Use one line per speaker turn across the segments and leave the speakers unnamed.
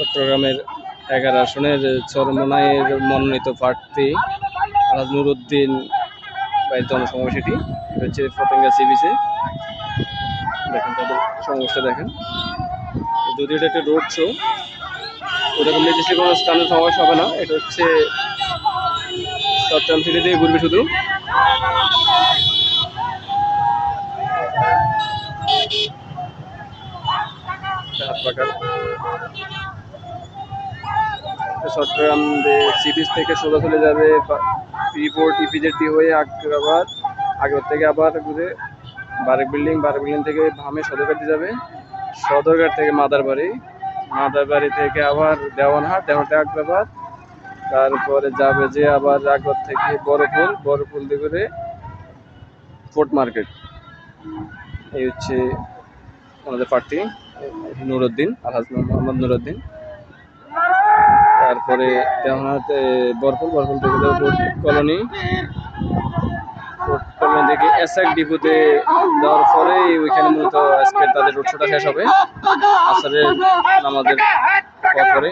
চট্টগ্রামের এগারো আসনের চরমনায়ের মনোনীত প্রার্থী আলাদ নুরুদ্দিন বাইর জনসমাবেশ এটি হচ্ছে ফতেঙ্গা সিবিসে দেখেন তাদের সমাবেশটা দেখেন। যদি এটা একটা রোড শো ওরকম নির্দিষ্ট কোনো স্থানে সমাবেশ হবে না। এটা হচ্ছে চট্টগ্রাম সিটি থেকে ঘুরবে শুধু। চট্টগ্রাম সি বিচ থেকে সোজা চলে যাবে ফ্রিপোর্ট ইপিজেডটি হয়ে আগ্রাবাদ। আগর থেকে আবার ঘুরে বারেক বিল্ডিং বারেক বিল্ডিং থেকে ভামে সদরঘাটে যাবে। সদরঘাট থেকে মাদারবাড়ি। মাদারবাড়ি থেকে আবার দেওয়ানহাট, দেওয়ানহাটে আগ্রাবাদ। তারপরে যাবে যে আবার আগর থেকে বড়পুল বড়পুল দিয়ে করে ফোর্ট মার্কেট। এই হচ্ছে আমাদের প্রার্থী নুরুদ্দিন, আলহাজ মোহাম্মদ নুরুদ্দিন। তারপরে দেওয়ানহাট, বরফুল বরফুল থেকে কলোনি। পরে ওইখানে মূলত তাদের শেষ হবে। পর পরে।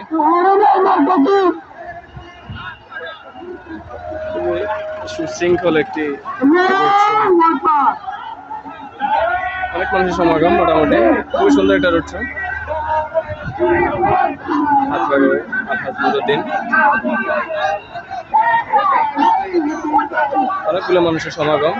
সুশৃঙ্খল একটি অনেক মানুষের সমাগম মোটামুটি। খুবই সুন্দর একটা রোড অনেকগুলো মানুষের সমাগম।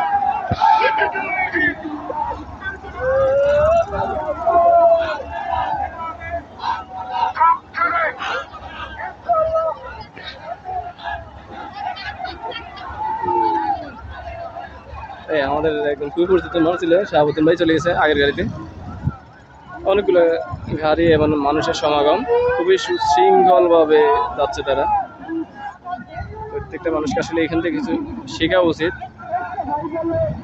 আমাদের একজন খুবই পরিচিত মানুষ ছিল, শাহাবুদ্দিন ভাই চলে গেছে আগের গাড়িতে। অনেকগুলো গাড়ি এবং মানুষের সমাগম খুবই সুশৃঙ্খলভাবে যাচ্ছে তারা। প্রত্যেকটা মানুষকে আসলে এখান থেকে কিছু শেখা উচিত।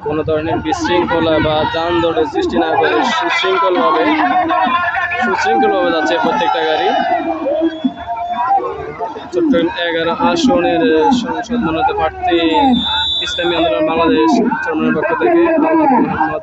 কোনো ধরনের বিশৃঙ্খলা বা যানজটের সৃষ্টি না করে সুশৃঙ্খলভাবে সুশৃঙ্খলভাবে যাচ্ছে প্রত্যেকটা গাড়ি। চট্টগ্রাম এগারো আসনের সংসদ মনোনীত প্রার্থী ইসলামী আন্দোলন বাংলাদেশ চরমের পক্ষ থেকে মোহাম্মদ